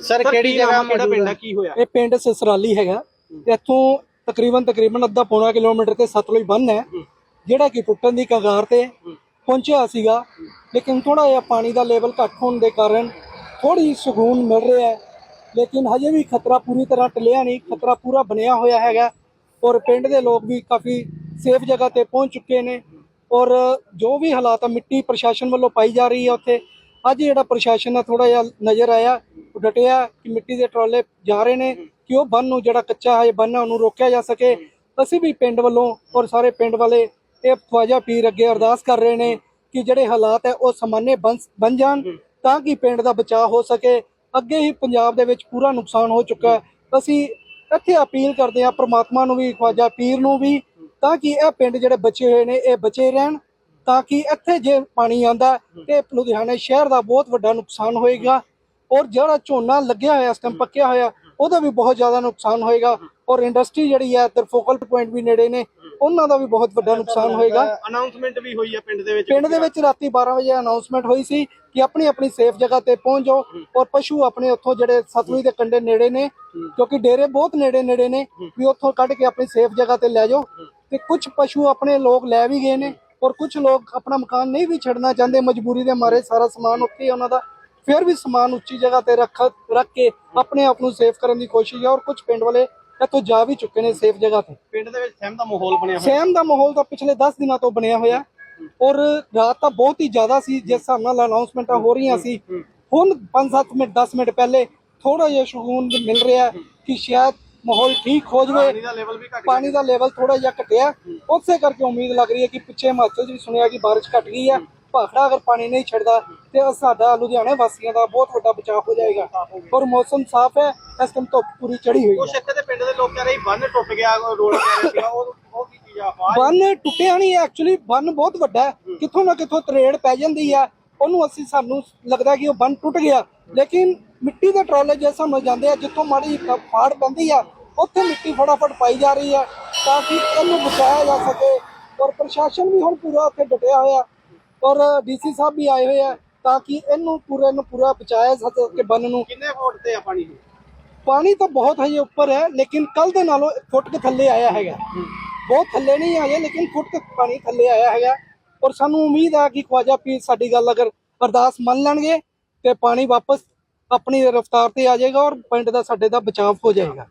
Sir ਕਿਹੜੀ ਜਗ੍ਹਾ ਕਿਹੜਾ ਪਿੰਡ ਹੈ? ਕੀ ਹੋਇਆ? ਇਹ ਪਿੰਡ ਸਸਰਾਲੀ ਹੈਗਾ। ਇੱਥੋਂ ਤਕਰੀਬਨ ਤਕਰੀਬਨ ਅੱਧਾ ਪੌਣਾ ਕਿਲੋਮੀਟਰ ਤੇ ਸਤਲੁਜ ਬੰਨ ਹੈ। ਜਿਹੜਾ ਕਿ ਟੁੱਟਣ ਦੀ ਕਗਾਰ ਤੇ ਪਹੁੰਚਿਆ ਸੀਗਾ। ਲੇਕਿਨ ਥੋੜਾ ਜਿਹਾ ਪਾਣੀ ਦਾ ਲੈਵਲ ਘੱਟ ਹੋਣ ਦੇ ਕਾਰਨ ਥੋੜੀ ਸਕੂਨ ਮਿਲ ਰਿਹਾ ਹੈ। ਲੇਕਿਨ ਹਜੇ ਵੀ ਖਤਰਾ ਪੂਰੀ ਤਰ੍ਹਾਂ ਟਲਿਆ ਨਹੀਂ। ਖਤਰਾ ਪੂਰਾ ਬਣਿਆ ਹੋਇਆ ਹੈਗਾ। ਔਰ ਪਿੰਡ ਦੇ ਲੋਕ ਵੀ ਕਾਫੀ ਸੇਫ ਜਗ੍ਹਾ ਤੇ ਪਹੁੰਚ ਚੁੱਕੇ ਨੇ। ਔਰ ਜੋ ਵੀ ਹਾਲਾਤ ਆ ਮਿੱਟੀ ਪ੍ਰਸ਼ਾਸਨ ਵੱਲੋਂ ਪਾਈ ਜਾ ਰਹੀ ਹੈ ਉੱਥੇ। ਅੱਜ ਜਿਹੜਾ ਪ੍ਰਸ਼ਾਸਨ ਆ ਥੋੜਾ ਜਿਹਾ ਨਜ਼ਰ ਆਇਆ ਉਹ ਡਟਿਆ ਕਿ ਮਿੱਟੀ ਦੇ ਟਰਾਲੇ ਜਾ ਰਹੇ ਨੇ ਕਿ ਉਹ ਬੰਨ ਨੂੰ ਜਿਹੜਾ ਕੱਚਾ ਹੈ, ਬੰਨ ਉਹਨੂੰ ਰੋਕਿਆ ਜਾ ਸਕੇ। ਅਸੀਂ ਵੀ ਪਿੰਡ ਵੱਲੋਂ ਔਰ ਸਾਰੇ ਪਿੰਡ ਵਾਲੇ ਇਹ ਖਵਾਜਾ ਪੀਰ ਅੱਗੇ ਅਰਦਾਸ ਕਰ ਰਹੇ ਨੇ ਕਿ ਜਿਹੜੇ ਹਾਲਾਤ ਹੈ, ਉਹ ਸਮਾਨੇ ਬਣ ਬਣ ਜਾਣ ਤਾਂ ਕਿ ਪਿੰਡ ਦਾ ਬਚਾਅ ਹੋ ਸਕੇ। ਅੱਗੇ ਹੀ ਪੰਜਾਬ ਦੇ ਵਿੱਚ ਪੂਰਾ ਨੁਕਸਾਨ ਹੋ ਚੁੱਕਾ ਅਸੀਂ ਇੱਥੇ ਅਪੀਲ ਕਰਦੇ ਹਾਂ, ਪ੍ਰਮਾਤਮਾ ਨੂੰ ਵੀ, ਖਵਾਜਾ ਪੀਰ ਨੂੰ ਵੀ ਤਾਂ ਕਿ ਇਹ ਪਿੰਡ ਜਿਹੜੇ ਬਚੇ ਹੋਏ ਨੇ, ਇਹ ਬਚੇ ਰਹਿਣ। ਤਾਂ ਕਿ ਇੱਥੇ ਜੇ ਪਾਣੀ ਆਂਦਾ ਤੇ ਲੁਧਿਆਣੇ ਸ਼ਹਿਰ ਦਾ ਬਹੁਤ ਵੱਡਾ ਨੁਕਸਾਨ ਹੋਏਗਾ ਔਰ ਜਿਹੜਾ ਝੋਨਾ ਲੱਗਿਆ ਹੋਇਆ ਇਸ ਟਾਈਮ ਪੱਕਿਆ ਹੋਇਆ ਉਹਦਾ ਵੀ ਬਹੁਤ ਜ਼ਿਆਦਾ ਨੁਕਸਾਨ ਹੋਏਗਾ ਔਰ ਇੰਡਸਟਰੀ ਜਿਹੜੀ ਹੈ ਇੱਧਰ ਫੋਕਲ ਪੁਆਇੰਟ ਵੀ ਨੇੜੇ ਨੇ ਉਹਨਾਂ ਦਾ ਵੀ ਬਹੁਤ ਵੱਡਾ ਨੁਕਸਾਨ ਹੋਏਗਾ। ਅਨਾਉਂਸਮੈਂਟ ਵੀ ਹੋਈ ਹੈ ਪਿੰਡ ਦੇ ਵਿੱਚ ਪਿੰਡ ਦੇ ਵਿੱਚ ਰਾਤੀ 12 ਵਜੇ ਅਨਾਉਂਸਮੈਂਟ ਹੋਈ ਸੀ ਕਿ ਆਪਣੀ ਆਪਣੀ ਸੇਫ ਜਗ੍ਹਾ ਤੇ ਪਹੁੰਚ ਜਾਓ ਔਰ ਪਸ਼ੂ ਆਪਣੇ ਉੱਥੋਂ ਜਿਹੜੇ ਸਤਲੁਜ ਦੇ ਕੰਢੇ ਨੇੜੇ ਨੇ ਕਿਉਂਕਿ ਡੇਰੇ ਬਹੁਤ ਨੇੜੇ ਨੇੜੇ ਨੇ ਵੀ ਉੱਥੋਂ ਕੱਢ ਕੇ ਆਪਣੀ ਸੇਫ ਜਗ੍ਹਾ ਤੇ ਲੈ ਜਾਓ ਤੇ ਕੁਝ ਪਸ਼ੂ ਆਪਣੇ ਲੋਕ ਲੈ ਵੀ ਗਏ ਨੇ। ਔਰ ਕੁਝ ਲੋਕ ਆਪਣਾ ਮਕਾਨ ਨਹੀਂ ਵੀ ਛੱਡਣਾ ਚਾਹੁੰਦੇ ਮਜਬੂਰੀ ਦੇ ਮਾਰੇ ਸਾਰਾ ਸਮਾਨ ਉੱਥੇ ਹੀ ਉਹਨਾਂ ਦਾ। ਫਿਰ ਵੀ ਸਮਾਨ ਉੱਚੀ ਜਗ੍ਹਾ ਤੇ ਰੱਖ ਰੱਖ ਕੇ ਆਪਣੇ ਆਪ ਨੂੰ ਸੇਫ ਕਰਨ ਦੀ ਕੋਸ਼ਿਸ਼ ਹੈ ਔਰ ਕੁਝ ਪਿੰਡ ਵਾਲੇ ਇੱਥੋਂ ਜਾ ਵੀ ਚੁੱਕੇ ਨੇ ਸੇਫ ਜਗ੍ਹਾ ਤੇ। ਪਿੰਡ ਦੇ ਵਿੱਚ ਸਹਿਮ ਦਾ ਮਾਹੌਲ ਬਣਿਆ ਹੋਇਆ। ਸਹਿਮ ਦਾ ਮਾਹੌਲ ਤਾਂ ਪਿਛਲੇ 10 ਦਿਨਾਂ ਤੋਂ ਬਣਿਆ ਹੋਇਆ। ਔਰ ਰਾਤ ਤਾਂ ਬਹੁਤ ਹੀ ਜ਼ਿਆਦਾ ਸੀ ਜਿਸ ਹਿਸਾਬ ਨਾਲ ਅਨਾਉਂਸਮੈਂਟਾਂ ਹੋ ਰਹੀਆਂ ਸੀ। ਹੁਣ 5-7 ਮਿੰਟ 10 ਮਿੰਟ ਪਹਿਲੇ ਥੋੜਾ ਜਿਹਾ ਸਕੂਨ ਮਿਲ ਰਿਹਾ ਕਿ ਸ਼ਾਇਦ ਮਾਹੌਲ ਠੀਕ ਹੋ ਪਾਣੀ ਜਾਵੇ ਪਾਣੀ ਦਾ ਲੈਵਲ ਥੋੜਾ ਜਿਹਾ ਘਟਿਆ ਉਸੇ ਕਰਕੇ ਉਮੀਦ ਲੱਗ ਰਹੀ ਹੈ ਕਿ ਪਿੱਛੇ ਹਿਮਾਚਲ 'ਚ ਵੀ ਸੁਣਿਆ ਕਿ ਬਾਰਿਸ਼ ਘਟ ਗਈ ਹੈ ਭਾਖੜਾ ਅਗਰ ਪਾਣੀ ਨਹੀਂ ਛੱਡਦਾ ਤੇ ਸਾਡਾ ਲੁਧਿਆਣੇ ਵਾਸੀਆਂ ਦਾ ਬਹੁਤ ਵੱਡਾ ਬਚਾਅ ਹੋ ਜਾਏਗਾ। ਔਰ ਮੌਸਮ ਸਾਫ਼ ਹੈ ਇਸ ਟਾਈਮ ਧੁੱਪ ਪੂਰੀ ਚੜੀ ਹੋਈ ਹੈ। ਕੁਛ ਇੱਥੇ ਦੇ ਪਿੰਡ ਦੇ ਲੋਕ ਕਹਿ ਰਹੇ ਸੀ, ਬੰਨ ਟੁੱਟ ਗਿਆ ਰੋਡ ਕਹਿ ਰਹੇ ਸੀਗਾ ਉਹ ਉਹ ਕੀ ਚੀਜ਼ ਆ ਆਵਾਜ਼? ਬੰਨ ਟੁੱਟਿਆ ਨਹੀਂ ਐਕਚੁਅਲੀ ਬੰਨ ਬਹੁਤ ਵੱਡਾ ਹੈ। ਕਿੱਥੋਂ ਨਾ ਕਿੱਥੋਂ ਤਰੇੜ ਪੈ ਜਾਂਦੀ ਹੈ ਉਹਨੂੰ ਅਸੀਂ ਸਾਨੂੰ ਲੱਗਦਾ ਕਿ ਉਹ ਬੰਨ ਟੁੱਟ ਗਿਆ। ਲੇਕਿਨ ਮਿੱਟੀ ਦੇ ਟਰਾਲੇ ਜਿਸ ਸਮਝ ਜਾਂਦੇ ਆ ਜਿੱਥੋਂ ਮਾੜੀ ਫਾੜ ਪੈਂਦੀ ਆ ਉੱਥੇ ਮਿੱਟੀ ਫਟਾਫਟ ਪਾਈ ਜਾ ਰਹੀ ਹੈ ਤਾਂ ਕਿ ਇਹਨੂੰ ਬਚਾਇਆ ਜਾ ਸਕੇ ਔਰ ਪ੍ਰਸ਼ਾਸਨ ਵੀ ਹੁਣ ਪੂਰਾ ਉੱਥੇ ਡਟਿਆ ਹੋਇਆ। ਔਰ ਡੀਸੀ ਸਾਹਿਬ ਵੀ ਆਏ ਹੋਏ ਆ ਤਾਂ ਕਿ ਇਹਨੂੰ ਪੂਰੇ ਨੂੰ ਪੂਰਾ ਬਚਾਇਆ ਜਾ ਸਕੇ ਬੰਨ ਨੂੰ। ਕਿੰਨੇ ਫੁੱਟ ਤੇ ਆ ਪਾਣੀ? ਪਾਣੀ ਤਾਂ ਬਹੁਤ ਹਜੇ ਉੱਪਰ ਹੈ ਲੇਕਿਨ ਕੱਲ ਦੇ ਨਾਲੋਂ ਫੁੱਟ ਕੇ ਥੱਲੇ ਆਇਆ ਹੈਗਾ। ਬਹੁਤ ਥੱਲੇ ਨਹੀਂ ਆਇਆ ਲੇਕਿਨ ਫੁੱਟ ਕੇ ਪਾਣੀ ਥੱਲੇ ਆਇਆ ਹੈਗਾ। ਔਰ ਸਾਨੂੰ ਉਮੀਦ ਹੈ ਕਿ ਖਵਾਜਾ ਪੀਰ ਸਾਡੀ ਗੱਲ ਅਗਰ ਅਰਦਾਸ ਮੰਨ ਲੈਣਗੇ ਤੇ ਪਾਣੀ ਵਾਪਸ ਆਪਣੀ ਰਫ਼ਤਾਰ ਤੇ ਆ ਜਾਏਗਾ ਔਰ ਪਿੰਡ ਦਾ ਸਾਡੇ ਦਾ ਬਚਾਅ ਹੋ ਜਾਏਗਾ।